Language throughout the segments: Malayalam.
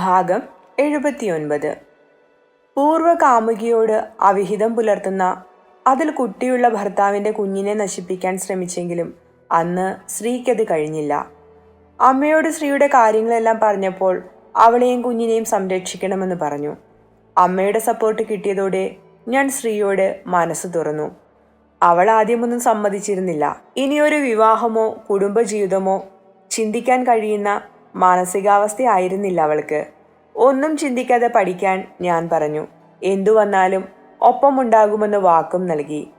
ഭാഗം എഴുപത്തിയൊൻപത്. പൂർവ കാമുകിയോട് അവിഹിതം പുലർത്തുന്ന അതിൽ കുട്ടിയുള്ള ഭർത്താവിന്റെ കുഞ്ഞിനെ നശിപ്പിക്കാൻ ശ്രമിച്ചെങ്കിലും അന്ന് സ്ത്രീക്കത് കഴിഞ്ഞില്ല. അമ്മയോട് സ്ത്രീയുടെ കാര്യങ്ങളെല്ലാം പറഞ്ഞപ്പോൾ അവളെയും കുഞ്ഞിനെയും സംരക്ഷിക്കണമെന്ന് പറഞ്ഞു. അമ്മയുടെ സപ്പോർട്ട് കിട്ടിയതോടെ ഞാൻ സ്ത്രീയോട് മനസ്സ് തുറന്നു. അവൾ ആദ്യമൊന്നും സമ്മതിച്ചിരുന്നില്ല. ഇനിയൊരു വിവാഹമോ കുടുംബജീവിതമോ ചിന്തിക്കാൻ കഴിയുന്ന മാനസികാവസ്ഥയായിരുന്നില്ല അവൾക്ക്. ഒന്നും ചിന്തിക്കാതെ പഠിക്കാൻ ഞാൻ പറഞ്ഞു. എന്തു വന്നാലും ഒപ്പമുണ്ടാകുമെന്ന് വാക്കും നൽകി.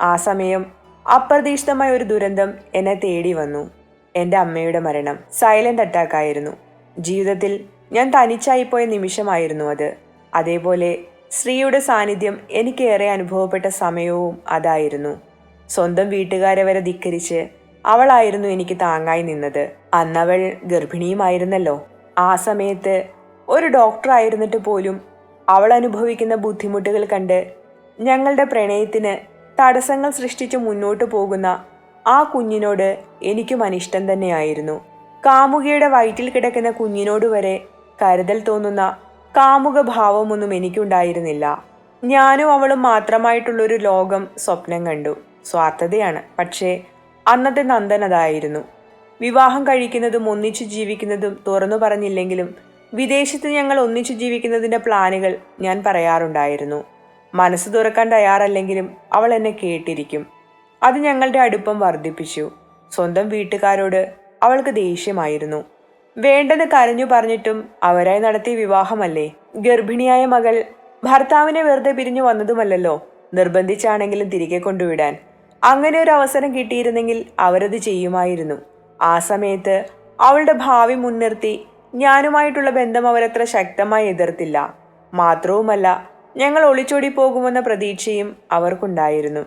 ആ സമയം അപ്രതീക്ഷിതമായ ഒരു ദുരന്തം എന്നെ തേടി വന്നു. എന്റെ അമ്മയുടെ മരണം. സൈലന്റ് അറ്റാക്ക് ആയിരുന്നു. ജീവിതത്തിൽ ഞാൻ തനിച്ചായിപ്പോയ നിമിഷമായിരുന്നു അത്. അതേപോലെ സ്ത്രീയുടെ സാന്നിധ്യം എനിക്കേറെ അനുഭവപ്പെട്ട സമയവും അതായിരുന്നു. സ്വന്തം വീട്ടുകാരെ വരെ ധിക്കരിച്ച് അവളായിരുന്നു എനിക്ക് താങ്ങായി നിന്നത്. അന്നവൾ ഗർഭിണിയുമായിരുന്നല്ലോ. ആ സമയത്ത് ഒരു ഡോക്ടർ ആയിരുന്നിട്ട് പോലും അവൾ അനുഭവിക്കുന്ന ബുദ്ധിമുട്ടുകൾ കണ്ട് ഞങ്ങളുടെ പ്രണയത്തിന് തടസ്സങ്ങൾ സൃഷ്ടിച്ച് മുന്നോട്ട് പോകുന്ന ആ കുഞ്ഞിനോട് എനിക്കും അനിഷ്ടം തന്നെയായിരുന്നു. കാമുകിയുടെ വയറ്റിൽ കിടക്കുന്ന കുഞ്ഞിനോട് വരെ കരുതൽ തോന്നുന്ന കാമുക ഭാവമൊന്നും എനിക്കുണ്ടായിരുന്നില്ല. ഞാനും അവളും മാത്രമായിട്ടുള്ളൊരു ലോകം സ്വപ്നം കണ്ടു. സ്വാർത്ഥതയാണ്. പക്ഷേ അന്നത്തെ നന്ദൻ അതായിരുന്നു. വിവാഹം കഴിക്കുന്നതും ഒന്നിച്ചു ജീവിക്കുന്നതും തുറന്നു പറഞ്ഞില്ലെങ്കിലും വിദേശത്ത് ഞങ്ങൾ ഒന്നിച്ചു ജീവിക്കുന്നതിന്റെ പ്ലാനുകൾ ഞാൻ പറയാറുണ്ടായിരുന്നു. മനസ്സ് തുറക്കാൻ തയ്യാറല്ലെങ്കിലും അവൾ എന്നെ കേട്ടിരിക്കും. അത് ഞങ്ങളുടെ അടുപ്പം വർദ്ധിപ്പിച്ചു. സ്വന്തം വീട്ടുകാരോട് അവൾക്ക് ദേഷ്യമായിരുന്നു. വേണ്ടെന്ന് കരഞ്ഞു പറഞ്ഞിട്ടും അവരായി നടത്തിയ വിവാഹമല്ലേ? ഗർഭിണിയായ മകൾ ഭർത്താവിനെ വെറുതെ പിരിഞ്ഞു വന്നതുമല്ലല്ലോ? നിർബന്ധിച്ചാണെങ്കിലും തിരികെ കൊണ്ടുവിടാൻ. അങ്ങനെ ഒരു അവസരം കിട്ടിയിരുന്നെങ്കിൽ അവരത് ചെയ്യുമായിരുന്നു. ആ സമയത്ത് അവളുടെ ഭാവി മുൻനിർത്തി ഞാനുമായിട്ടുള്ള ബന്ധം അവരത്ര ശക്തമായി എതിർത്തില്ല. മാത്രവുമല്ല ഞങ്ങൾ ഒളിച്ചോടി പോകുമെന്ന പ്രതീക്ഷയും അവർക്കുണ്ടായിരുന്നു.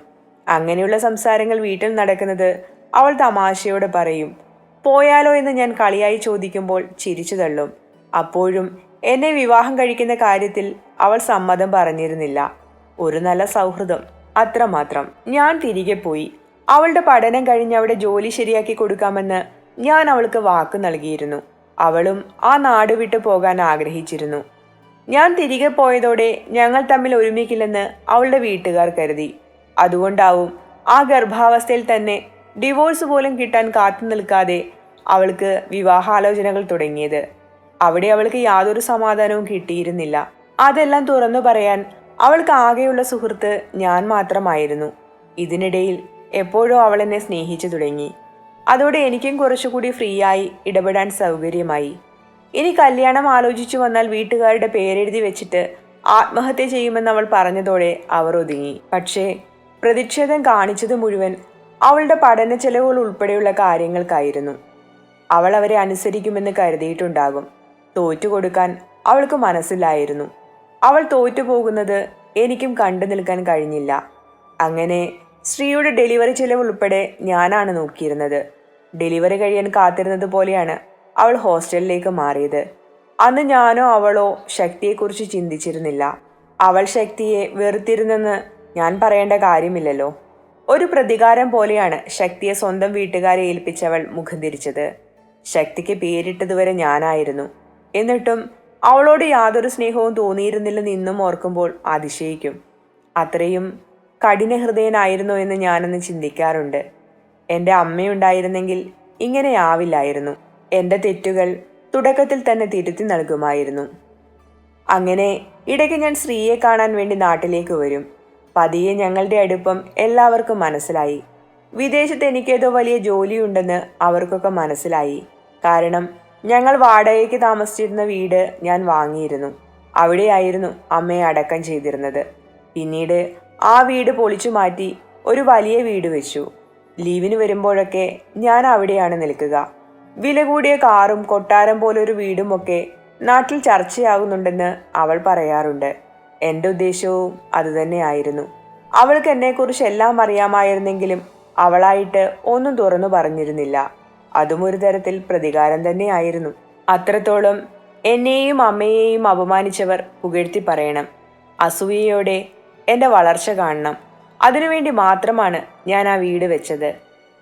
അങ്ങനെയുള്ള സംസാരങ്ങൾ വീട്ടിൽ നടക്കുന്നത് അവൾ തമാശയോടെ പറയും പോയാലോ എന്ന് ഞാൻ കളിയായി ചോദിക്കുമ്പോൾ ചിരിച്ചു തള്ളും. അപ്പോഴും എന്നെ വിവാഹം കഴിക്കുന്ന കാര്യത്തിൽ അവൾ സമ്മതം പറഞ്ഞിരുന്നില്ല. ഒരു നല്ല സൗഹൃദം. അത്രമാത്രം. ഞാൻ തിരികെ പോയി. അവളുടെ പഠനം കഴിഞ്ഞ് അവിടെ ജോലി ശരിയാക്കി കൊടുക്കാമെന്ന് ഞാൻ അവൾക്ക് വാക്ക് നൽകിയിരുന്നു. അവളും ആ നാട് വിട്ടു പോകാൻ ആഗ്രഹിച്ചിരുന്നു. ഞാൻ തിരികെ പോയതോടെ ഞങ്ങൾ തമ്മിൽ ഒരുമിക്കില്ലെന്ന് അവളുടെ വീട്ടുകാർ കരുതി. അതുകൊണ്ടാവും ആ ഗർഭാവസ്ഥയിൽ തന്നെ ഡിവോഴ്സ് പോലും കിട്ടാൻ കാത്തു നിൽക്കാതെ അവൾക്ക് വിവാഹാലോചനകൾ തുടങ്ങിയത്. അവിടെ അവൾക്ക് യാതൊരു സമാധാനവും കിട്ടിയിരുന്നില്ല. അതെല്ലാം തുറന്നു പറയാൻ അവൾക്ക് ആകെയുള്ള സുഹൃത്ത് ഞാൻ മാത്രമായിരുന്നു. ഇതിനിടയിൽ എപ്പോഴോ അവൾ എന്നെ സ്നേഹിച്ചു തുടങ്ങി. അതോടെ എനിക്കും കുറച്ചുകൂടി ഫ്രീ ആയി ഇടപെടാൻ സൗകര്യമായി. ഇനി കല്യാണം ആലോചിച്ചു വന്നാൽ വീട്ടുകാരുടെ പേരെഴുതി വെച്ചിട്ട് ആത്മഹത്യ ചെയ്യുമെന്ന് അവൾ പറഞ്ഞതോടെ അവർ ഒതുങ്ങി. പക്ഷേ പ്രതിഷേധം കാണിച്ചത് മുഴുവൻ അവളുടെ പഠന ചെലവുകൾ ഉൾപ്പെടെയുള്ള കാര്യങ്ങൾക്കായിരുന്നു. അവൾ അവരെ അനുസരിക്കുമെന്ന് കരുതിയിട്ടുണ്ടാകും. തോറ്റുകൊടുക്കാൻ അവൾക്ക് മനസ്സിലായിരുന്നു അവൾ തോറ്റു പോകുന്നത് എനിക്കും കണ്ടു നിൽക്കാൻ കഴിഞ്ഞില്ല. അങ്ങനെ ശ്രീയുടെ ഡെലിവറി ചെലവ് ഉൾപ്പെടെ ഞാനാണ് നോക്കിയിരുന്നത്. ഡെലിവറി കഴിയാൻ കാത്തിരുന്നത് പോലെയാണ് അവൾ ഹോസ്റ്റലിലേക്ക് മാറിയത്. അന്ന് ഞാനോ അവളോ ശക്തിയെക്കുറിച്ച് ചിന്തിച്ചിരുന്നില്ല. അവൾ ശക്തിയെ വെറുത്തിരുന്നെന്ന് ഞാൻ പറയേണ്ട കാര്യമില്ലല്ലോ. ഒരു പ്രതികാരം പോലെയാണ് ശക്തിയെ സ്വന്തം വീട്ടുകാരെ ഏൽപ്പിച്ചവൾ മുഖം തിരിച്ചത്. ശക്തിക്ക് പേരിട്ടതുവരെ ഞാനായിരുന്നു. എന്നിട്ടും അവളോട് യാതൊരു സ്നേഹവും തോന്നിയിരുന്നില്ലെന്ന് ഇന്നും ഓർക്കുമ്പോൾ അതിശയിക്കും. അത്രയും കഠിന ഹൃദയനായിരുന്നോ എന്ന് ഞാനൊന്ന് ചിന്തിക്കാറുണ്ട്. എന്റെ അമ്മയുണ്ടായിരുന്നെങ്കിൽ ഇങ്ങനെയാവില്ലായിരുന്നു. എന്റെ തെറ്റുകൾ തുടക്കത്തിൽ തന്നെ തിരുത്തി നൽകുമായിരുന്നു. അങ്ങനെ ഇടയ്ക്ക് ഞാൻ ശ്രീയെ കാണാൻ വേണ്ടി നാട്ടിലേക്ക് വരും. പതിയെ ഞങ്ങളുടെ അടുപ്പം എല്ലാവർക്കും മനസ്സിലായി. വിദേശത്ത് എനിക്കേതോ വലിയ ജോലിയുണ്ടെന്ന് അവർക്കൊക്കെ മനസ്സിലായി. കാരണം ഞങ്ങൾ വാടകയ്ക്ക് താമസിച്ചിരുന്ന വീട് ഞാൻ വാങ്ങിയിരുന്നു. അവിടെയായിരുന്നു അമ്മയെ അടക്കം ചെയ്തിരുന്നത്. പിന്നീട് ആ വീട് പൊളിച്ചു മാറ്റി ഒരു വലിയ വീട് വെച്ചു. ലീവിന് വരുമ്പോഴൊക്കെ ഞാൻ അവിടെയാണ് നിൽക്കുക. വില കൂടിയ കാറും കൊട്ടാരം പോലൊരു വീടുമൊക്കെ നാട്ടിൽ ചർച്ചയാകുന്നുണ്ടെന്ന് അവൾ പറയാറുണ്ട്. എന്റെ ഉദ്ദേശവും അതുതന്നെയായിരുന്നു. അവൾക്ക് എന്നെക്കുറിച്ച് എല്ലാം അറിയാമായിരുന്നെങ്കിലും അവളായിട്ട് ഒന്നും തുറന്നു പറഞ്ഞിരുന്നില്ല. അതും ഒരു തരത്തിൽ പ്രതികാരം തന്നെയായിരുന്നു. അത്രത്തോളം എന്നെയും അമ്മയെയും അപമാനിച്ചവർ പുകഴ്ത്തി പറയണം. അസൂയയോടെ എന്റെ വളർച്ച കാണണം. അതിനുവേണ്ടി മാത്രമാണ് ഞാൻ ആ വീട് വെച്ചത്.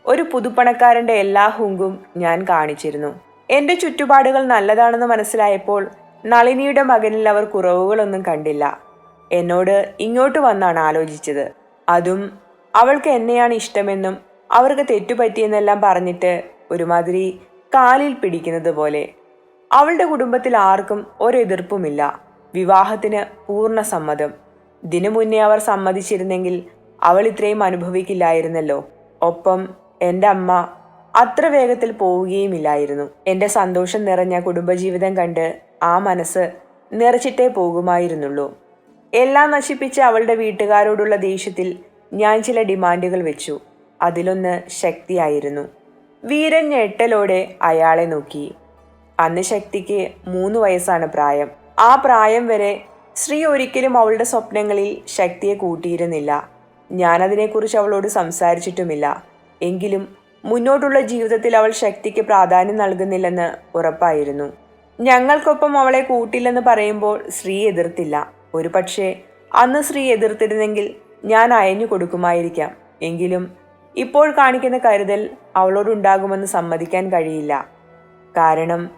ഒരു പുതുപ്പണക്കാരന്റെ എല്ലാ ഹുങ്കും ഞാൻ കാണിച്ചിരുന്നു. എന്റെ ചുറ്റുപാടുകൾ നല്ലതാണെന്ന് മനസ്സിലായപ്പോൾ നളിനിയുടെ മകനിൽ അവർ കുറവുകളൊന്നും കണ്ടില്ല. എന്നോട് ഇങ്ങോട്ട് വന്നാണ് ആലോചിച്ചത്. അതും അവൾക്ക് എന്നെയാണ് ഇഷ്ടമെന്നും അവർക്ക് തെറ്റുപറ്റിയെന്നെല്ലാം പറഞ്ഞിട്ട് ഒരുമാതിരി കാലിൽ പിടിക്കുന്നത് പോലെ. അവളുടെ കുടുംബത്തിൽ ആർക്കും ഒരെതിർപ്പുമില്ല. വിവാഹത്തിന് പൂർണ സമ്മതം. ഇതിനു മുന്നേ അവർ സമ്മതിച്ചിരുന്നെങ്കിൽ അവൾ ഇത്രയും അനുഭവിക്കില്ലായിരുന്നല്ലോ. ഒപ്പം എന്റെ അമ്മ അത്ര വേഗത്തിൽ പോവുകയുമില്ലായിരുന്നു. എന്റെ സന്തോഷം നിറഞ്ഞ കുടുംബജീവിതം കണ്ട് ആ മനസ്സ് നിറച്ചിട്ടേ പോകുമായിരുന്നുള്ളൂ. എല്ലാം നശിപ്പിച്ച അവളുടെ വീട്ടുകാരോടുള്ള ദേഷ്യത്തിൽ ഞാൻ ചില ഡിമാൻഡുകൾ വെച്ചു. അതിലൊന്ന് ശക്തിയായിരുന്നു. വീരൻ ഞെട്ടലോടെ അയാളെ നോക്കി. അന്ന് ശക്തിക്ക് മൂന്ന് വയസ്സാണ് പ്രായം. ആ പ്രായം വരെ ശ്രീ ഒരിക്കലും അവളുടെ സ്വപ്നങ്ങളിൽ ശക്തിയെ കൂട്ടിയിരുന്നില്ല. ഞാനതിനെക്കുറിച്ച് അവളോട് സംസാരിച്ചിട്ടുമില്ല. എങ്കിലും മുന്നോട്ടുള്ള ജീവിതത്തിൽ അവൾ ശക്തിക്ക് പ്രാധാന്യം നൽകുന്നില്ലെന്ന് ഉറപ്പായിരുന്നു. ഞങ്ങൾക്കൊപ്പം അവളെ കൂട്ടില്ലെന്ന് പറയുമ്പോൾ ശ്രീ എതിർത്തില്ല. ഒരു പക്ഷേ അന്ന് ശ്രീ എതിർത്തിരുന്നെങ്കിൽ ഞാൻ അയഞ്ഞു കൊടുക്കുമായിരിക്കാം. എങ്കിലും ഇപ്പോൾ കാണിക്കുന്ന കരുതൽ അവളോടുണ്ടാകുമെന്ന് സമ്മതിക്കാൻ കഴിയില്ല. കാരണം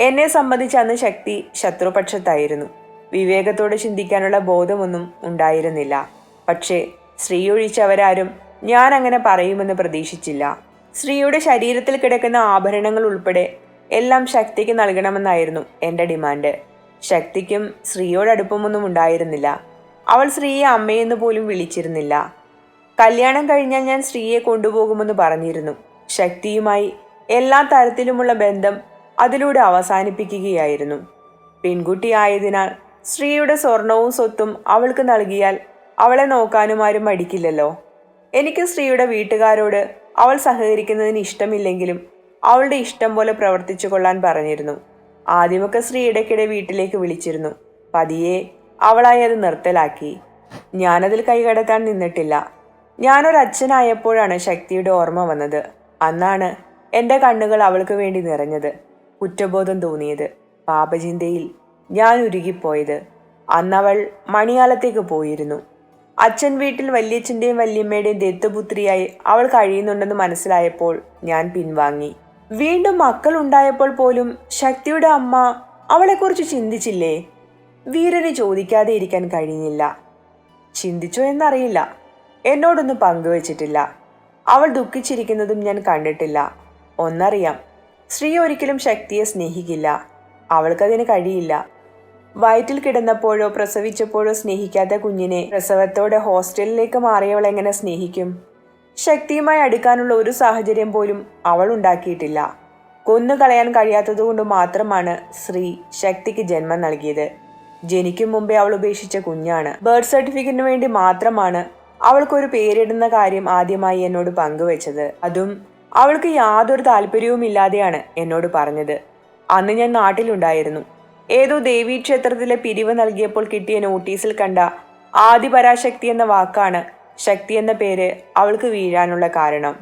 എന്നെ സംബന്ധിച്ച് അന്ന് ശക്തി ശത്രുപക്ഷത്തായിരുന്നു. വിവേകത്തോടെ ചിന്തിക്കാനുള്ള ബോധമൊന്നും ഉണ്ടായിരുന്നില്ല. പക്ഷേ സ്ത്രീ ഒഴിച്ചവരാരും ഞാൻ അങ്ങനെ പറയുമെന്ന് പ്രതീക്ഷിച്ചില്ല. സ്ത്രീയുടെ ശരീരത്തിൽ കിടക്കുന്ന ആഭരണങ്ങൾ ഉൾപ്പെടെ എല്ലാം ശക്തിക്ക് നൽകണമെന്നായിരുന്നു എന്റെ ഡിമാൻഡ്. ശക്തിക്കും സ്ത്രീയോടടുപ്പമൊന്നും ഉണ്ടായിരുന്നില്ല. അവൾ സ്ത്രീയെ അമ്മയെന്ന് പോലും വിളിച്ചിരുന്നില്ല. കല്യാണം കഴിഞ്ഞാൽ ഞാൻ സ്ത്രീയെ കൊണ്ടുപോകുമെന്ന് പറഞ്ഞിരുന്നു. ശക്തിയുമായി എല്ലാ തരത്തിലുമുള്ള ബന്ധം അതിലൂടെ അവസാനിപ്പിക്കുകയായിരുന്നു. പെൺകുട്ടിയായതിനാൽ സ്ത്രീയുടെ സ്വർണവും സ്വത്തും അവൾക്ക് നൽകിയാൽ അവളെ നോക്കാനും ആരും മടിക്കില്ലല്ലോ. എനിക്ക് സ്ത്രീയുടെ വീട്ടുകാരോട് അവൾ സഹകരിക്കുന്നതിന് ഇഷ്ടമില്ലെങ്കിലും അവളുടെ ഇഷ്ടം പോലെ പ്രവർത്തിച്ചു കൊള്ളാൻ പറഞ്ഞിരുന്നു. ആദ്യമൊക്കെ സ്ത്രീ ഇടയ്ക്കിടെ വീട്ടിലേക്ക് വിളിച്ചിരുന്നു. പതിയെ അവളായി അത് നിർത്തലാക്കി. ഞാനതിൽ കൈകടത്താൻ നിന്നിട്ടില്ല. ഞാനൊരച്ഛനായപ്പോഴാണ് ശക്തിയുടെ ഓർമ്മ വന്നത്. അന്നാണ് എന്റെ കണ്ണുകൾ അവൾക്ക് വേണ്ടി നിറഞ്ഞത്. കുറ്റബോധം തോന്നിയത്. പാപചിന്തയിൽ ഞാൻ ഉരുകിപ്പോയത്. അന്നവൾ മണിയാലത്തേക്ക് പോയിരുന്നു. അച്ഛൻ വീട്ടിൽ വല്യച്ഛന്റെയും വല്യമ്മയുടെയും ദത്തുപുത്രിയായി അവൾ കഴിയുന്നുണ്ടെന്ന് മനസ്സിലായപ്പോൾ ഞാൻ പിൻവാങ്ങി. വീണ്ടും മക്കൾ ഉണ്ടായപ്പോൾ പോലും ശക്തിയുടെ അമ്മ അവളെക്കുറിച്ച് ചിന്തിച്ചില്ലേ? വീരന് ചോദിക്കാതെ ഇരിക്കാൻ കഴിഞ്ഞില്ല. ചിന്തിച്ചോ എന്നറിയില്ല. എന്നോടൊന്നും പങ്കുവച്ചിട്ടില്ല. അവൾ ദുഃഖിച്ചിരിക്കുന്നതും ഞാൻ കണ്ടിട്ടില്ല. ഒന്നറിയാം ശ്രീ ഒരിക്കലും ശക്തിയെ സ്നേഹിക്കില്ല. അവൾക്കതിന് കഴിയില്ല. വയറ്റിൽ കിടന്നപ്പോഴോ പ്രസവിച്ചപ്പോഴോ സ്നേഹിക്കാത്ത കുഞ്ഞിനെ പ്രസവത്തോടെ ഹോസ്റ്റലിലേക്ക് മാറിയവൾ എങ്ങനെ സ്നേഹിക്കും? ശക്തിയുമായി അടുക്കാനുള്ള ഒരു സാഹചര്യം പോലും അവൾ ഉണ്ടാക്കിയിട്ടില്ല. കൊന്നുകളയാൻ കഴിയാത്തതുകൊണ്ട് മാത്രമാണ് ശ്രീ ശക്തിക്ക് ജന്മം നൽകിയത്. ജനിക്കും മുമ്പേ അവൾ ഉപേക്ഷിച്ച കുഞ്ഞാണ്. ബർത്ത് സർട്ടിഫിക്കറ്റിന് വേണ്ടി മാത്രമാണ് അവൾക്കൊരു പേരിടുന്ന കാര്യം ആദ്യമായി എന്നോട് പങ്കുവച്ചത്. അതും അവൾക്ക് യാതൊരു താല്പര്യവും ഇല്ലാതെയാണ് എന്നോട് പറഞ്ഞത്. അന്ന് ഞാൻ നാട്ടിലുണ്ടായിരുന്നു. ഏതോ ദേവീ ക്ഷേത്രത്തിലെ പിരിവ് നൽകിയപ്പോൾ കിട്ടിയ നോട്ടീസിൽ കണ്ട ആദിപരാശക്തി എന്ന വാക്കാണ് ശക്തി എന്ന പേര് അവൾക്ക് വീഴാനുള്ള കാരണം.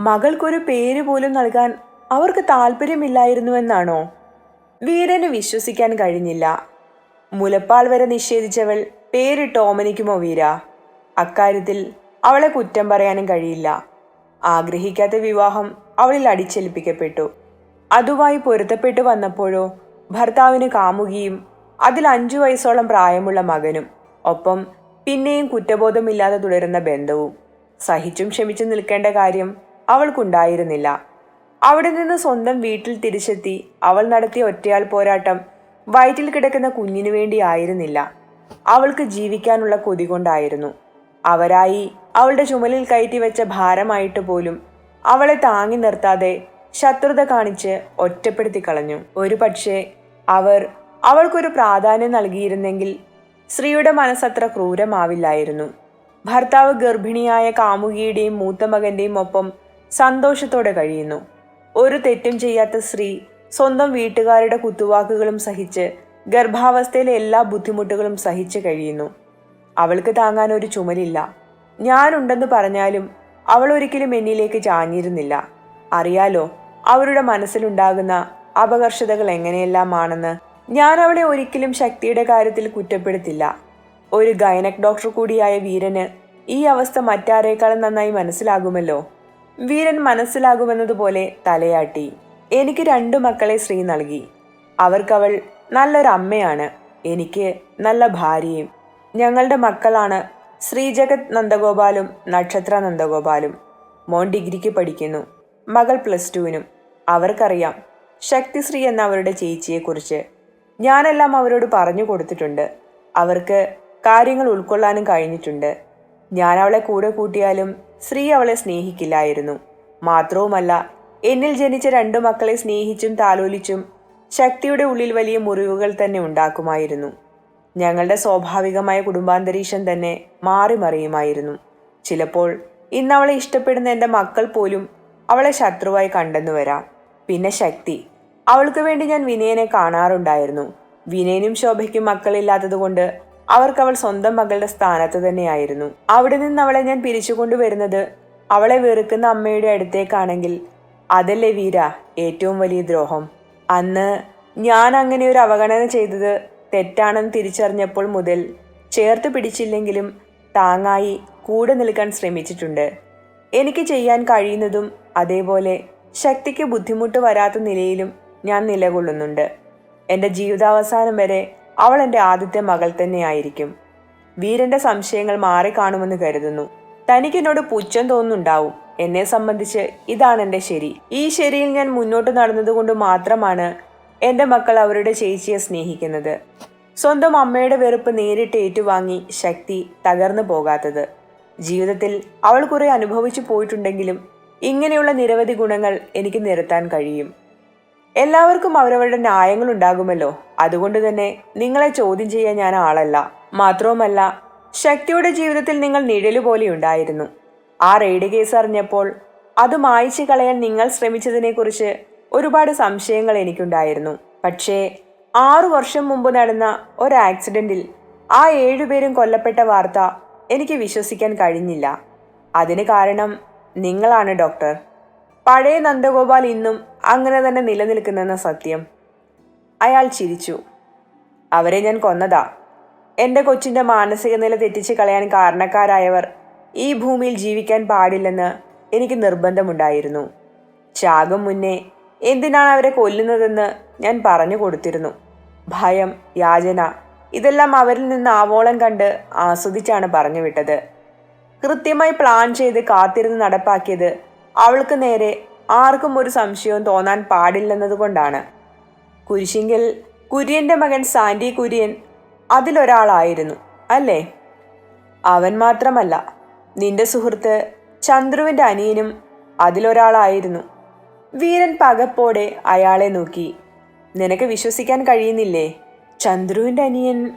മകൾക്കൊരു പേര് പോലും നൽകാൻ അവർക്ക് താല്പര്യമില്ലായിരുന്നുവെന്നാണോ വീരന് വിശ്വസിക്കാൻ കഴിഞ്ഞില്ല. മുലപ്പാൽ വരെ നിഷേധിച്ചവൾ പേര് ടോമനിക്കുമോ വീര? അക്കാര്യത്തിൽ അവളെ കുറ്റം പറയാനും കഴിയില്ല. ആഗ്രഹിക്കാത്ത വിവാഹം അവളിൽ അടിച്ചേൽപ്പിക്കപ്പെട്ടു. അതുമായി പൊരുത്തപ്പെട്ടു വന്നപ്പോഴോ ഭർത്താവിന് കാമുകിയും അതിൽ അഞ്ചു വയസ്സോളം പ്രായമുള്ള മകനും ഒപ്പം പിന്നെയും കുറ്റബോധമില്ലാതെ തുടരുന്ന ബന്ധവും സഹിച്ചും ക്ഷമിച്ചും നിൽക്കേണ്ട കാര്യം അവൾക്കുണ്ടായിരുന്നില്ല. അവിടെ നിന്ന് സ്വന്തം വീട്ടിൽ തിരിച്ചെത്തി അവൾ നടത്തിയ ഒറ്റയാൾ പോരാട്ടം വയറ്റിൽ കിടക്കുന്ന കുഞ്ഞിനു വേണ്ടി ആയിരുന്നില്ല. അവൾക്ക് ജീവിക്കാനുള്ള കൊതി കൊണ്ടായിരുന്നു. അവരായി അവളുടെ ചുമലിൽ കയറ്റി വെച്ച ഭാരമായിട്ട് പോലും അവളെ താങ്ങി നിർത്താതെ ശത്രുത കാണിച്ച് ഒറ്റപ്പെടുത്തി കളഞ്ഞു. ഒരു പക്ഷേ അവർ അവൾക്കൊരു പ്രാധാന്യം നൽകിയിരുന്നെങ്കിൽ സ്ത്രീയുടെ മനസ്സത്ര ക്രൂരമാവില്ലായിരുന്നു. ഭർത്താവ് ഗർഭിണിയായ കാമുകിയുടെയും മൂത്ത മകന്റെയും ഒപ്പം സന്തോഷത്തോടെ കഴിയുന്നു. ഒരു തെറ്റും ചെയ്യാത്ത സ്ത്രീ സ്വന്തം വീട്ടുകാരുടെ കുത്തുവാക്കുകളും സഹിച്ച് ഗർഭാവസ്ഥയിലെ എല്ലാ ബുദ്ധിമുട്ടുകളും സഹിച്ചു കഴിയുന്നു. അവൾക്ക് താങ്ങാൻ ഒരു ചുമലില്ല. ഞാനുണ്ടെന്ന് പറഞ്ഞാലും അവൾ ഒരിക്കലും എന്നിലേക്ക് ചാഞ്ഞിരുന്നില്ല. അറിയാലോ അവരുടെ മനസ്സിലുണ്ടാകുന്ന അപകർഷതകൾ എങ്ങനെയെല്ലാമാണെന്ന് ഞാൻ അവളെ ഒരിക്കലും ശക്തിയുടെ കാര്യത്തിൽ കുറ്റപ്പെടുത്തില്ല. ഒരു ഗൈനക് ഡോക്ടർ കൂടിയായ വീരന് ഈ അവസ്ഥ മറ്റാരേക്കാളും നന്നായി മനസ്സിലാകുമല്ലോ. വീരൻ മനസ്സിലാകുമെന്നതുപോലെ തലയാട്ടി. എനിക്ക് രണ്ടു മക്കളെ ശ്രീ നൽകി. അവർക്കവൾ നല്ലൊരമ്മയാണ്. എനിക്ക് നല്ല ഭാര്യയും. ഞങ്ങളുടെ മക്കളാണ് ശ്രീജഗത് നന്ദഗോപാലും നക്ഷത്ര നന്ദഗോപാലും മോൻ ഡിഗ്രിക്ക് പഠിക്കുന്നു. മകൾ പ്ലസ് ടുവിനും. അവർക്കറിയാം ശക്തിശ്രീ എന്ന അവരുടെ ചേച്ചിയെക്കുറിച്ച്. ഞാനെല്ലാം അവരോട് പറഞ്ഞു കൊടുത്തിട്ടുണ്ട്. അവർക്ക് കാര്യങ്ങൾ ഉൾക്കൊള്ളാനും കഴിഞ്ഞിട്ടുണ്ട്. ഞാൻ അവളെ കൂടെ കൂട്ടിയാലും ശ്രീ അവളെ സ്നേഹിക്കില്ലായിരുന്നു. മാത്രവുമല്ല എന്നിൽ ജനിച്ച രണ്ടു മക്കളെ സ്നേഹിച്ചും താലോലിച്ചും ശക്തിയുടെ ഉള്ളിൽ വലിയ മുറിവുകൾ തന്നെ ഉണ്ടാക്കുമായിരുന്നു. ഞങ്ങളുടെ സ്വാഭാവികമായ കുടുംബാന്തരീക്ഷം തന്നെ മാറി മറിയുമായിരുന്നു ചിലപ്പോൾ ഇന്ന് അവളെ ഇഷ്ടപ്പെടുന്ന എന്റെ മക്കൾ പോലും അവളെ ശത്രുവായി കണ്ടെന്നു വരാം. പിന്നെ ശക്തി. അവൾക്ക് വേണ്ടി ഞാൻ വിനയനെ കാണാറുണ്ടായിരുന്നു. വിനയനും ശോഭയ്ക്കും മക്കളില്ലാത്തതുകൊണ്ട് അവർക്ക് അവൾ സ്വന്തം മകളുടെ സ്ഥാനത്ത് തന്നെയായിരുന്നു. അവിടെ നിന്ന് അവളെ ഞാൻ പിരിച്ചുകൊണ്ടുവരുന്നത് അവളെ വെറുക്കുന്ന അമ്മയുടെ അടുത്തേക്കാണെങ്കിൽ അതല്ലേ വീര ഏറ്റവും വലിയ ദ്രോഹം. അന്ന് ഞാൻ അങ്ങനെ ഒരു അവഗണന ചെയ്തത് തെറ്റാണെന്ന് തിരിച്ചറിഞ്ഞപ്പോൾ മുതൽ ചേർത്ത് പിടിച്ചില്ലെങ്കിലും താങ്ങായി കൂടെ നിൽക്കാൻ ശ്രമിച്ചിട്ടുണ്ട്. എനിക്ക് ചെയ്യാൻ കഴിയുന്നതും അതേപോലെ ശക്തിക്ക് ബുദ്ധിമുട്ട് വരാത്ത നിലയിലും ഞാൻ നിലകൊള്ളുന്നുണ്ട്. എന്റെ ജീവിതാവസാനം വരെ അവൾ എന്റെ ആദ്യത്തെ മകൾ തന്നെയായിരിക്കും. വീരന്റെ സംശയങ്ങൾ മാറിക്കാണുമെന്ന് കരുതുന്നു. തനിക്കെന്നോട് പുച്ഛം തോന്നുന്നുണ്ടാവും. എന്നെ സംബന്ധിച്ച് ഇതാണ് എന്റെ ശരി. ഈ ശരിയിൽ ഞാൻ മുന്നോട്ട് നടന്നതുകൊണ്ട് മാത്രമാണ് എന്റെ മക്കൾ അവരുടെ ചേച്ചിയെ സ്നേഹിക്കുന്നത്. സ്വന്തം അമ്മയുടെ വെറുപ്പ് നേരിട്ട് ഏറ്റുവാങ്ങി ശക്തി തകർന്നു പോകാത്തത്. ജീവിതത്തിൽ അവൾ കുറെ അനുഭവിച്ചു പോയിട്ടുണ്ടെങ്കിലും ഇങ്ങനെയുള്ള നിരവധി ഗുണങ്ങൾ എനിക്ക് നിരത്താൻ കഴിയും. എല്ലാവർക്കും അവരവരുടെ ന്യായങ്ങൾ ഉണ്ടാകുമല്ലോ. അതുകൊണ്ട് തന്നെ നിങ്ങളെ ചോദ്യം ചെയ്യാൻ ഞാൻ ആളല്ല. മാത്രവുമല്ല ശക്തിയുടെ ജീവിതത്തിൽ നിങ്ങൾ നിഴൽ പോലെ ഉണ്ടായിരുന്നു. ആ റെയ്ഡ് കേസ് അറിഞ്ഞപ്പോൾ അത് മായ്ച്ചു കളയാൻ നിങ്ങൾ ശ്രമിച്ചതിനെക്കുറിച്ച് ഒരുപാട് സംശയങ്ങൾ എനിക്കുണ്ടായിരുന്നു. പക്ഷേ ആറു വർഷം മുമ്പ് നടന്ന ഒരു ആക്സിഡന്റിൽ ആ ഏഴുപേരും കൊല്ലപ്പെട്ട വാർത്ത എനിക്ക് വിശ്വസിക്കാൻ കഴിഞ്ഞില്ല. അതിന് കാരണം നിങ്ങളാണ് ഡോക്ടർ. പഴയ നന്ദഗോപാൽ ഇന്നും അങ്ങനെ തന്നെ നിലനിൽക്കുന്നെന്ന സത്യം. അയാൾ ചിരിച്ചു. അവരെ ഞാൻ കൊന്നതാ. എന്റെ കൊച്ചിന്റെ മാനസിക നില തെറ്റിച്ച് കളയാൻ കാരണക്കാരായവർ ഈ ഭൂമിയിൽ ജീവിക്കാൻ പാടില്ലെന്ന് എനിക്ക് നിർബന്ധമുണ്ടായിരുന്നു. ചാകും മുന്നേ എന്തിനാണ് അവരെ കൊല്ലുന്നതെന്ന് ഞാൻ പറഞ്ഞു കൊടുത്തിരുന്നു. ഭയം യാചന ഇതെല്ലാം അവരിൽ നിന്ന് ആവോളം കണ്ട് ആസ്വദിച്ചാണ് പറഞ്ഞു വിട്ടത്. കൃത്യമായി പ്ലാൻ ചെയ്ത് കാത്തിരുന്ന് നടപ്പാക്കിയത് അവൾക്ക് നേരെ ആർക്കും ഒരു സംശയവും തോന്നാൻ പാടില്ലെന്നതുകൊണ്ടാണ് കുരിശിങ്കിൽ കുര്യന്റെ മകൻ സാൻഡി കുര്യൻ അതിലൊരാളായിരുന്നു അല്ലേ? അവൻ മാത്രമല്ല നിന്റെ സുഹൃത്ത് ചന്ദ്രുവിന്റെ അനിയനും അതിലൊരാളായിരുന്നു. വീരൻ പകപ്പോടെ അയാളെ നോക്കി. നിനക്ക് വിശ്വസിക്കാൻ കഴിയുന്നില്ലേ? ചന്ദ്രുവിന്റെ അനിയൻ.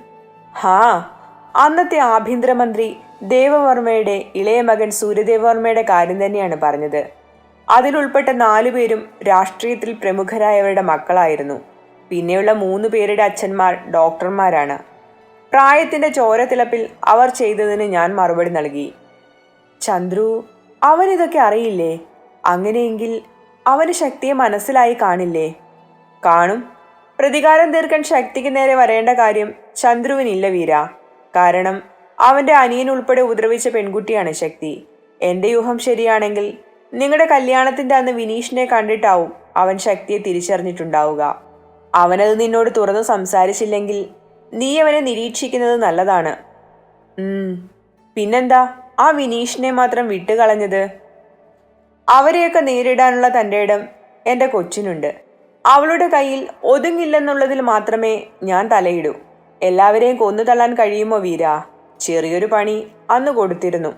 ഹാ അന്നത്തെ ആഭ്യന്തരമന്ത്രി ദേവവർമ്മയുടെ ഇളയ മകൻ സൂര്യദേവവർമ്മയുടെ കാര്യം തന്നെയാണ് പറഞ്ഞത്. അതിലുൾപ്പെട്ട നാലുപേരും രാഷ്ട്രീയത്തിൽ പ്രമുഖരായവരുടെ മക്കളായിരുന്നു. പിന്നെയുള്ള മൂന്ന് പേരുടെ അച്ഛന്മാർ ഡോക്ടർമാരാണ്. പ്രായത്തിന്റെ ചോരത്തിളപ്പിൽ അവർ ചെയ്തതിന് ഞാൻ മറുപടി നൽകി. ചന്ദ്രു അവനിതൊക്കെ അറിയില്ലേ? അങ്ങനെയെങ്കിൽ അവന് ശക്തിയെ മനസ്സിലായി കാണില്ലേ? കാണും. പ്രതികാരം തീർക്കാൻ ശക്തിക്ക് നേരെ വരേണ്ട കാര്യം ചന്ദ്രുവിനില്ല വീര. കാരണം അവന്റെ അനിയൻ ഉൾപ്പെടെ ഉപദ്രവിച്ച പെൺകുട്ടിയാണ് ശക്തി. എന്റെ യൂഹം ശരിയാണെങ്കിൽ നിങ്ങളുടെ കല്യാണത്തിന്റെ അന്ന് വിനീഷിനെ കണ്ടിട്ടാവും അവൻ ശക്തിയെ തിരിച്ചറിഞ്ഞിട്ടുണ്ടാവുക. അവനത് നിന്നോട് തുറന്ന് സംസാരിച്ചില്ലെങ്കിൽ നീ അവനെ നിരീക്ഷിക്കുന്നത് നല്ലതാണ്. പിന്നെന്താ? ആ വിനീഷിനെ മാത്രം വിട്ടുകളഞ്ഞത് അവരെയൊക്കെ നേരിടാനുള്ള തന്റെ ഇടം എന്റെ കൊച്ചിനുണ്ട്. അവളുടെ കയ്യിൽ ഒതുങ്ങില്ലെന്നുള്ളതിൽ മാത്രമേ ഞാൻ തലയിടൂ. എല്ലാവരെയും കൊന്നു തള്ളാൻ കഴിയുമോ വീര? ചെറിയൊരു പണി അന്ന് കൊടുത്തിരുന്നു.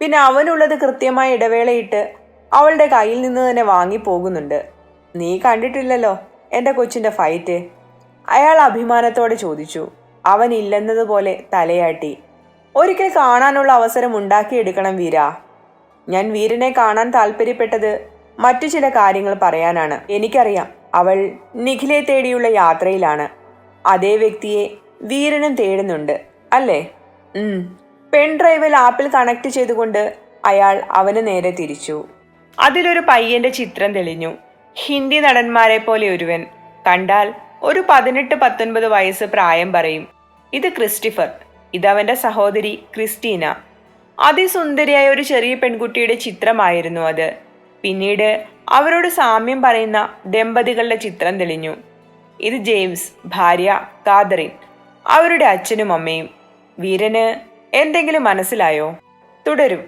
പിന്നെ അവനുള്ളത് കൃത്യമായ ഇടവേളയിട്ട് അവളുടെ കയ്യിൽ നിന്ന് തന്നെ വാങ്ങിപ്പോകുന്നുണ്ട്. നീ കണ്ടിട്ടില്ലല്ലോ എന്റെ കൊച്ചിന്റെ ഫൈറ്റ്. അയാൾ അഭിമാനത്തോടെ ചോദിച്ചു. അവൻ ഇല്ലെന്നതുപോലെ തലയാട്ടി. ഒരിക്കൽ കാണാനുള്ള അവസരം ഉണ്ടാക്കിയെടുക്കണം വീര. ഞാൻ വീരനെ കാണാൻ താല്പര്യപ്പെട്ടത് മറ്റു ചില കാര്യങ്ങൾ പറയാനാണ്. എനിക്കറിയാം അവൾ നിഖിലെ തേടിയുള്ള യാത്രയിലാണ്. അതേ വ്യക്തിയെ വീരനും തേടുന്നുണ്ട് അല്ലേ? പെൺ ഡ്രൈവിൽ ആപ്പിൽ കണക്ട് ചെയ്തുകൊണ്ട് അയാൾ അവന് നേരെ തിരിച്ചു. അതിലൊരു പയ്യന്റെ ചിത്രം തെളിഞ്ഞു. ഹിന്ദി നടന്മാരെ പോലെ ഒരുവൻ. കണ്ടാൽ ഒരു പതിനെട്ട് പത്തൊൻപത് വയസ്സ് പ്രായം പറയും. ഇത് ക്രിസ്റ്റിഫർ. ഇതവന്റെ സഹോദരി ക്രിസ്റ്റീന. അതിസുന്ദരിയായ ഒരു ചെറിയ പെൺകുട്ടിയുടെ ചിത്രമായിരുന്നു അത്. പിന്നീട് അവരോട് സാമ്യം പറയുന്ന ദമ്പതികളുടെ ചിത്രം തെളിഞ്ഞു. ഇത് ജെയിംസ് ഭാര്യ കാതറിൻ അവരുടെ അച്ഛനും അമ്മയും. വീരന് എന്തെങ്കിലും മനസ്സിലായോ? തുടരും.